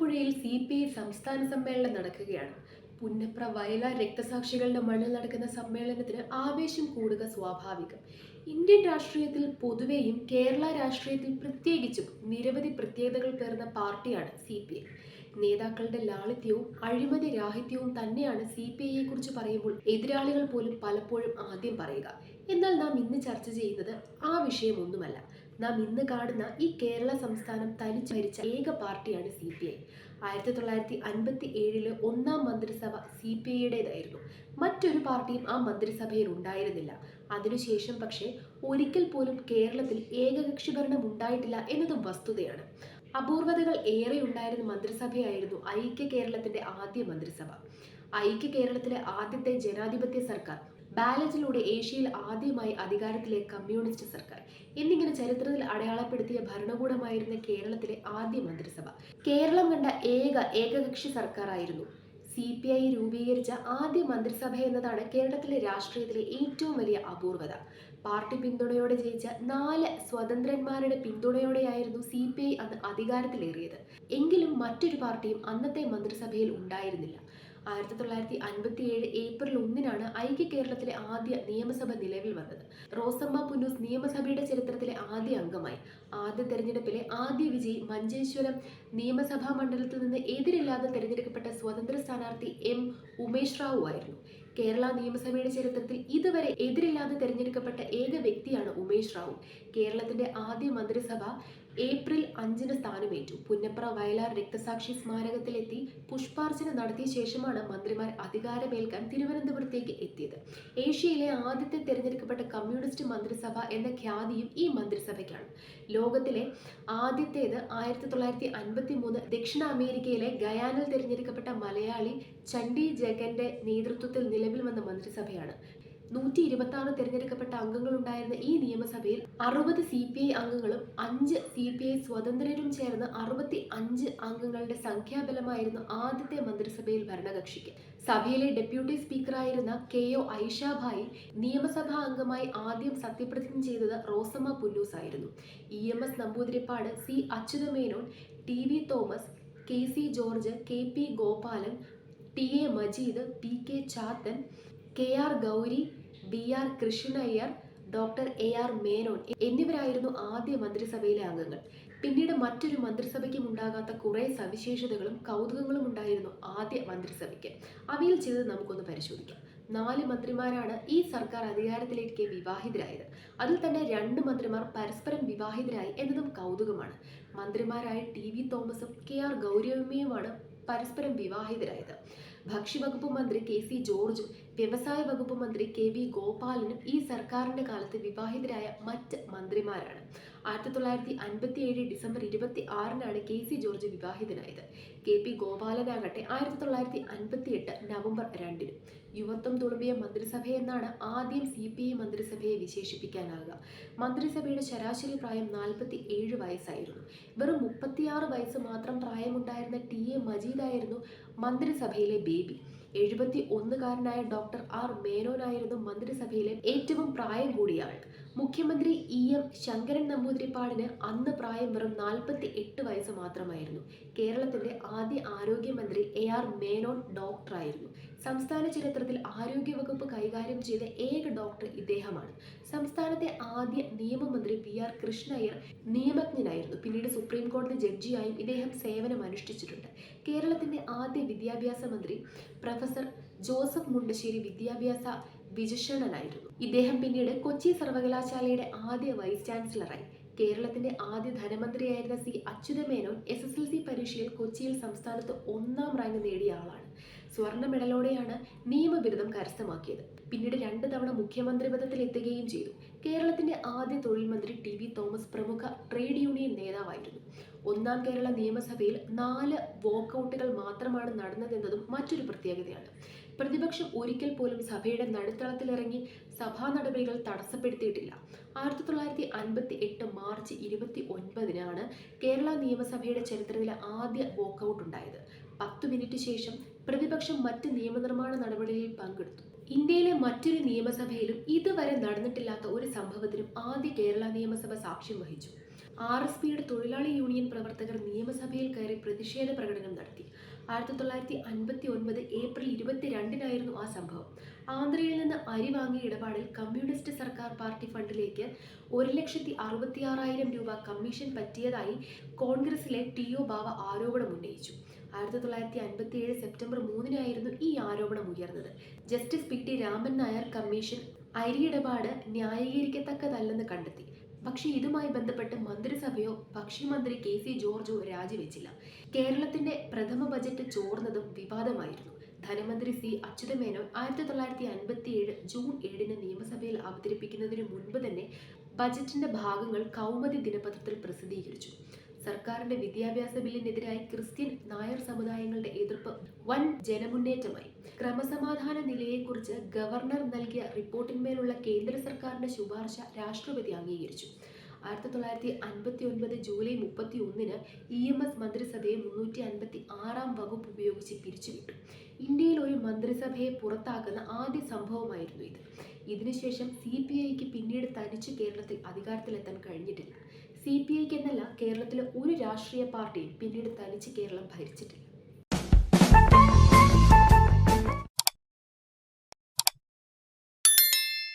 ആലപ്പുഴയിൽ C P I സംസ്ഥാന സമ്മേളനം നടക്കുകയാണ്. പുന്നപ്ര വയലാർ രക്തസാക്ഷികളുടെ മണ്ണിൽ നടക്കുന്ന സമ്മേളനത്തിന് ആവേശം കൂടുക സ്വാഭാവികം. ഇന്ത്യൻ രാഷ്ട്രീയത്തിൽ പൊതുവെയും കേരള രാഷ്ട്രീയത്തിൽ പ്രത്യേകിച്ചും നിരവധി പ്രത്യേകതകൾ പേർന്ന പാർട്ടിയാണ് സി പി ഐ. നേതാക്കളുടെ ലാളിത്യവും അഴിമതി രാഹിത്യവും തന്നെയാണ് സി പി ഐയെ കുറിച്ച് പറയുമ്പോൾ എതിരാളികൾ പോലും പലപ്പോഴും ആദ്യം പറയുക. എന്നാൽ നാം ഇന്ന് ചർച്ച ചെയ്യുന്നത് ആ വിഷയമൊന്നുമല്ല. നാം ഇന്ന് കാണുന്ന ഈ കേരള സംസ്ഥാനം തനിച്ച് ഭരിച്ച ഏക പാർട്ടിയാണ് സി പി ഐ. ആയിരത്തി തൊള്ളായിരത്തി അൻപത്തി ഏഴിൽ ഒന്നാം മന്ത്രിസഭ സി പി ഐയുടേതായിരുന്നു. മറ്റൊരു പാർട്ടിയും ആ മന്ത്രിസഭയിൽ ഉണ്ടായിരുന്നില്ല. അതിനുശേഷം പക്ഷേ ഒരിക്കൽ പോലും കേരളത്തിൽ ഏകകക്ഷി ഭരണം ഉണ്ടായിട്ടില്ല എന്നതും വസ്തുതയാണ്. അപൂർവതകൾ ഏറെ ഉണ്ടായിരുന്ന മന്ത്രിസഭയായിരുന്നു ഐക്യ കേരളത്തിന്റെ ആദ്യ മന്ത്രിസഭ. ഐക്യ കേരളത്തിലെ ആദ്യത്തെ ജനാധിപത്യ സർക്കാർ ബാലറ്റിലൂടെ ഏഷ്യയിൽ ആദ്യമായി അധികാരത്തിലെ കമ്മ്യൂണിസ്റ്റ് സർക്കാർ. എന്നിങ്ങനെ ചരിത്രത്തിൽ അടയാളപ്പെടുത്തിയ ഭരണകൂടമായിരുന്ന കേരളത്തിലെ ആദ്യ മന്ത്രിസഭ. കേരളം കണ്ട ഏക ഏകകക്ഷി സർക്കാരായിരുന്നു. സി പി ഐ രൂപീകരിച്ച ആദ്യ മന്ത്രിസഭ എന്നതാണ് കേരളത്തിലെ രാഷ്ട്രീയത്തിലെ ഏറ്റവും വലിയ അപൂർവത പാർട്ടി പിന്തുണയോടെ ജയിച്ച നാല് സ്വതന്ത്രന്മാരുടെ പിന്തുണയോടെയായിരുന്നു സി പി ഐ അന്ന് അധികാരത്തിലേറിയത്. എങ്കിലും മറ്റൊരു പാർട്ടിയും അന്നത്തെ മന്ത്രിസഭയിൽ ഉണ്ടായിരുന്നില്ല. ആയിരത്തി തൊള്ളായിരത്തി അൻപത്തി ഏഴ് ഏപ്രിൽ ഒന്നിനാണ് ഐക്യ കേരളത്തിലെ ആദ്യ നിയമസഭ നിലവിൽ വന്നത്. റോസമ്മ പുന്നൂസ് നിയമസഭയുടെ ചരിത്രത്തിലെ ആദ്യ അംഗമായി. ആദ്യ തെരഞ്ഞെടുപ്പിലെ ആദ്യ വിജയി മഞ്ചേശ്വരം നിയമസഭാ മണ്ഡലത്തിൽ നിന്ന് എതിരില്ലാതെ തെരഞ്ഞെടുക്കപ്പെട്ട സ്വതന്ത്ര സ്ഥാനാർത്ഥി എം. ഉമേഷ് റാവു ആയിരുന്നു. കേരള നിയമസഭയുടെ ചരിത്രത്തിൽ ഇതുവരെ എതിരില്ലാതെ തെരഞ്ഞെടുക്കപ്പെട്ട ഏക വ്യക്തിയാണ് ഉമേഷ് റാവു. കേരളത്തിന്റെ ആദ്യ മന്ത്രിസഭ ഏപ്രിൽ അഞ്ചിന് സ്ഥാനമേറ്റു. പുന്നപ്ര വയലാർ രക്തസാക്ഷി സ്മാരകത്തിലെത്തി പുഷ്പാർച്ചന നടത്തിയ ശേഷമാണ് മന്ത്രിമാർ അധികാരമേൽക്കാൻ തിരുവനന്തപുരത്തേക്ക് എത്തിയത്. ഏഷ്യയിലെ ആദ്യത്തെ തിരഞ്ഞെടുക്കപ്പെട്ട കമ്മ്യൂണിസ്റ്റ് മന്ത്രിസഭ എന്ന ഖ്യാതിയും ഈ മന്ത്രിസഭയ്ക്കാണ്. ലോകത്തിലെ ആദ്യത്തേത് ആയിരത്തി തൊള്ളായിരത്തി അൻപത്തി മൂന്ന് ദക്ഷിണ അമേരിക്കയിലെ ഗയാനിൽ തിരഞ്ഞെടുക്കപ്പെട്ട മലയാളി ചണ്ഡി ജഗന്റെ നേതൃത്വത്തിൽ നിലവിൽ വന്ന മന്ത്രിസഭയാണ്. നൂറ്റി ഇരുപത്തി ആറ് തിരഞ്ഞെടുക്കപ്പെട്ട അംഗങ്ങളുണ്ടായിരുന്ന ഈ നിയമസഭയിൽ അറുപത് സി പി ഐ അംഗങ്ങളും അഞ്ച് സി പി ഐ സ്വതന്ത്രരും ചേർന്ന് അറുപത്തി അഞ്ച് അംഗങ്ങളുടെ സംഖ്യാബലമായിരുന്നു ആദ്യത്തെ മന്ത്രിസഭയിൽ ഭരണകക്ഷിക്ക്. സഭയിലെ ഡെപ്യൂട്ടി സ്പീക്കറായിരുന്ന കെ ഒ ഐഷാഭായി നിയമസഭാ അംഗമായി ആദ്യം സത്യപ്രതിജ്ഞ ചെയ്തത് റോസമ്മ പുന്നൂസ് ആയിരുന്നു E M S Namboodiripad C Achuthamenon T V Thomas K C George K P Gopalan T A Majeed P K Chathan K R Gouri B R Krishnaiyer doctor A R Menon എന്നിവരായിരുന്നു ആദ്യ മന്ത്രിസഭയിലെ അംഗങ്ങൾ. പിന്നീട് മറ്റൊരു മന്ത്രിസഭയ്ക്കും ഉണ്ടാകാത്ത കുറേ സവിശേഷതകളും കൗതുകങ്ങളും ഉണ്ടായിരുന്നു ആദ്യ മന്ത്രിസഭയ്ക്ക്. അവയിൽ ചിലത് നമുക്കൊന്ന് പരിശോധിക്കാം. നാല് മന്ത്രിമാരാണ് ഈ സർക്കാർ അധികാരത്തിലേക്ക് വിവാഹിതരായത്. അതിൽ തന്നെ രണ്ട് മന്ത്രിമാർ പരസ്പരം വിവാഹിതരായി എന്നതും കൗതുകമാണ്. മന്ത്രിമാരായ ടി വി തോമസും കെ ആർ ഗൗരവമ്മയുമാണ് പരസ്പരം വിവാഹിതരായത്. ഭക്ഷ്യവകുപ്പ് മന്ത്രി കെ സി ജോർജും വ്യവസായ വകുപ്പ് മന്ത്രി കെ വി ഗോപാലനും ഈ സർക്കാരിന്റെ കാലത്ത് വിവാഹിതരായ മറ്റ് മന്ത്രിമാരാണ്. ആയിരത്തി തൊള്ളായിരത്തി അൻപത്തി ഏഴ് ഡിസംബർ ഇരുപത്തി ആറിനാണ് കെ സി ജോർജ് വിവാഹിതനായത്. കെ പി ഗോപാലനാകട്ടെ ആയിരത്തി തൊള്ളായിരത്തി അൻപത്തി എട്ട് നവംബർ രണ്ടിന്. യുവത്വം തുളുമ്പിയ മന്ത്രിസഭയെന്നാണ് ആദ്യം സി പി ഐ മന്ത്രിസഭയെ വിശേഷിപ്പിക്കാനാകുക മന്ത്രിസഭയുടെ ശരാശരി പ്രായം നാൽപ്പത്തി ഏഴ് വയസ്സായിരുന്നു. വെറും മുപ്പത്തിയാറ് വയസ്സ് മാത്രം പ്രായമുണ്ടായിരുന്ന ടി എ മജീദായിരുന്നു മന്ത്രിസഭയിലെ ബേബി. എഴുപത്തി ഒന്നുകാരനായ ഡോക്ടർ ആർ മേനോനായിരുന്നു മന്ത്രിസഭയിലെ ഏറ്റവും പ്രായം കൂടിയ ആൾ. മുഖ്യമന്ത്രി ഇ എം ശങ്കരൻ നമ്പൂതിരിപ്പാടിന് അന്ന് പ്രായം വെറും നാൽപ്പത്തി എട്ട് വയസ്സ് മാത്രമായിരുന്നു. കേരളത്തിന്റെ ആദ്യ ആരോഗ്യമന്ത്രി എ ആർ മേനോൻ ഡോക്ടറായിരുന്നു. സംസ്ഥാന ചരിത്രത്തിൽ ആരോഗ്യവകുപ്പ് കൈകാര്യം ചെയ്ത ഏക ഡോക്ടർ ഇദ്ദേഹമാണ്. സംസ്ഥാനത്തെ ആദ്യ നിയമമന്ത്രി പി ആർ കൃഷ്ണയ്യർ നിയമജ്ഞനായിരുന്നു. പിന്നീട് സുപ്രീം കോടതി ജഡ്ജിയായും ഇദ്ദേഹം സേവനം അനുഷ്ഠിച്ചിട്ടുണ്ട് കേരളത്തിന്റെ ആദ്യ വിദ്യാഭ്യാസ മന്ത്രി പ്രൊഫസർ ജോസഫ് മുണ്ടശ്ശേരി വിദ്യാഭ്യാസ വിചക്ഷണനായിരുന്നു ഇദ്ദേഹം പിന്നീട് കൊച്ചി സർവകലാശാലയുടെ ആദ്യ വൈസ് ചാൻസലറായി. കേരളത്തിന്റെ ആദ്യ ധനമന്ത്രിയായിരുന്ന C Achuthamenon S S L C പരീക്ഷയിൽ കൊച്ചിയിൽ സംസ്ഥാനത്ത് ഒന്നാം റാങ്ക് നേടിയ ആളാണ്. സ്വർണ മെഡലോടെയാണ് നിയമബിരുദം കരസ്ഥമാക്കിയത്. പിന്നീട് രണ്ട് തവണ മുഖ്യമന്ത്രി പദത്തിൽ എത്തുകയും ചെയ്തു. കേരളത്തിന്റെ ആദ്യ തൊഴിൽ മന്ത്രി ടി വി തോമസ് പ്രമുഖ ട്രേഡ് യൂണിയൻ നേതാവായിരുന്നു. ഒന്നാം കേരള നിയമസഭയിൽ നാല് വോക്കൗട്ടുകൾ മാത്രമാണ് നടന്നതെന്നതും മറ്റൊരു പ്രത്യേകതയാണ്. പ്രതിപക്ഷം ഒരിക്കൽ പോലും സഭയുടെ നടുത്തളത്തിലിറങ്ങി സഭാ നടപടികൾ തടസ്സപ്പെടുത്തിയിട്ടില്ല. ആയിരത്തി തൊള്ളായിരത്തി അൻപത്തി എട്ട് മാർച്ച് ഇരുപത്തി ഒൻപതിനാണ് കേരള നിയമസഭയുടെ ചരിത്രത്തിലെ ആദ്യ വോക്കൗട്ട് ഉണ്ടായത്. പത്തു മിനിറ്റ് ശേഷം പ്രതിപക്ഷം മറ്റ് നിയമനിർമ്മാണ നടപടികളിൽ പങ്കെടുത്തു. ഇന്ത്യയിലെ മറ്റൊരു നിയമസഭയിലും ഇതുവരെ നടന്നിട്ടില്ലാത്ത ഒരു സംഭവത്തിനും ആദ്യ കേരള നിയമസഭ സാക്ഷ്യം വഹിച്ചു. ആർ എസ് പിയുടെ തൊഴിലാളി യൂണിയൻ പ്രവർത്തകർ നിയമസഭയിൽ കയറി പ്രതിഷേധ പ്രകടനം നടത്തി. ആയിരത്തി തൊള്ളായിരത്തി അൻപത്തി ഒൻപത് ഏപ്രിൽ ഇരുപത്തി രണ്ടിനായിരുന്നു ആ സംഭവം. ആന്ധ്രയിൽ നിന്ന് അരി വാങ്ങിയ ഇടപാടിൽ കമ്മ്യൂണിസ്റ്റ് സർക്കാർ പാർട്ടി ഫണ്ടിലേക്ക് ഒരു ലക്ഷത്തി അറുപത്തിയാറായിരം രൂപ കമ്മീഷൻ പറ്റിയതായി കോൺഗ്രസിലെ ടി ഒ ബാവ ആരോപണം ഉന്നയിച്ചു. ആയിരത്തി തൊള്ളായിരത്തി അൻപത്തി ഏഴ് സെപ്റ്റംബർ മൂന്നിനായിരുന്നു ഈ ആരോപണം ഉയർന്നത്. Justice P T Raman Nair commission അരി ഇടപാട് ന്യായീകരിക്കത്തക്കതല്ലെന്ന് കണ്ടെത്തി. പക്ഷേ ഇതുമായി ബന്ധപ്പെട്ട് മന്ത്രിസഭയോ ഭക്ഷ്യമന്ത്രി കെ സി ജോർജോ രാജിവെച്ചില്ല. കേരളത്തിന്റെ പ്രഥമ ബജറ്റ് ചോർന്നതും വിവാദമായിരുന്നു. ധനമന്ത്രി സി അച്യുതമേനോൻ ആയിരത്തി തൊള്ളായിരത്തി അൻപത്തി ഏഴ് ജൂൺ ഏഴിന് നിയമസഭയിൽ അവതരിപ്പിക്കുന്നതിന് മുൻപ് തന്നെ ബജറ്റിന്റെ ഭാഗങ്ങൾ കൗമുദി ദിനപത്രത്തിൽ പ്രസിദ്ധീകരിച്ചു. സർക്കാരിന്റെ വിദ്യാഭ്യാസ ബില്ലിനെതിരായി ക്രിസ്ത്യൻ നായർ സമുദായങ്ങളുടെ എതിർപ്പ് വൻ ജനമുന്നേറ്റമായി. ക്രമസമാധാന നിലയെക്കുറിച്ച് ഗവർണർ നൽകിയ റിപ്പോർട്ടിന്മേലുള്ള കേന്ദ്ര സർക്കാരിന്റെ ശുപാർശ രാഷ്ട്രപതി അംഗീകരിച്ചു. ആയിരത്തി തൊള്ളായിരത്തി അൻപത്തി ഒൻപത് ജൂലൈ മുപ്പത്തി ഒന്നിന് ഇ എം എസ് മന്ത്രിസഭയെ മുന്നൂറ്റി അൻപത്തി ആറാം വകുപ്പ് ഉപയോഗിച്ച് പിരിച്ചുവിട്ടു. ഇന്ത്യയിൽ ഒരു മന്ത്രിസഭയെ പുറത്താക്കുന്ന ആദ്യ സംഭവമായിരുന്നു ഇത്. ഇതിനുശേഷം സി പി ഐക്ക് പിന്നീട് തനിച്ച് കേരളത്തിൽ അധികാരത്തിലെത്താൻ കഴിഞ്ഞിട്ടില്ല. സി പി ഐക്ക് എന്നല്ല കേരളത്തിലെ ഒരു രാഷ്ട്രീയ പാർട്ടിയും പിന്നീട് തനിച്ച് കേരളം ഭരിച്ചിട്ടില്ല.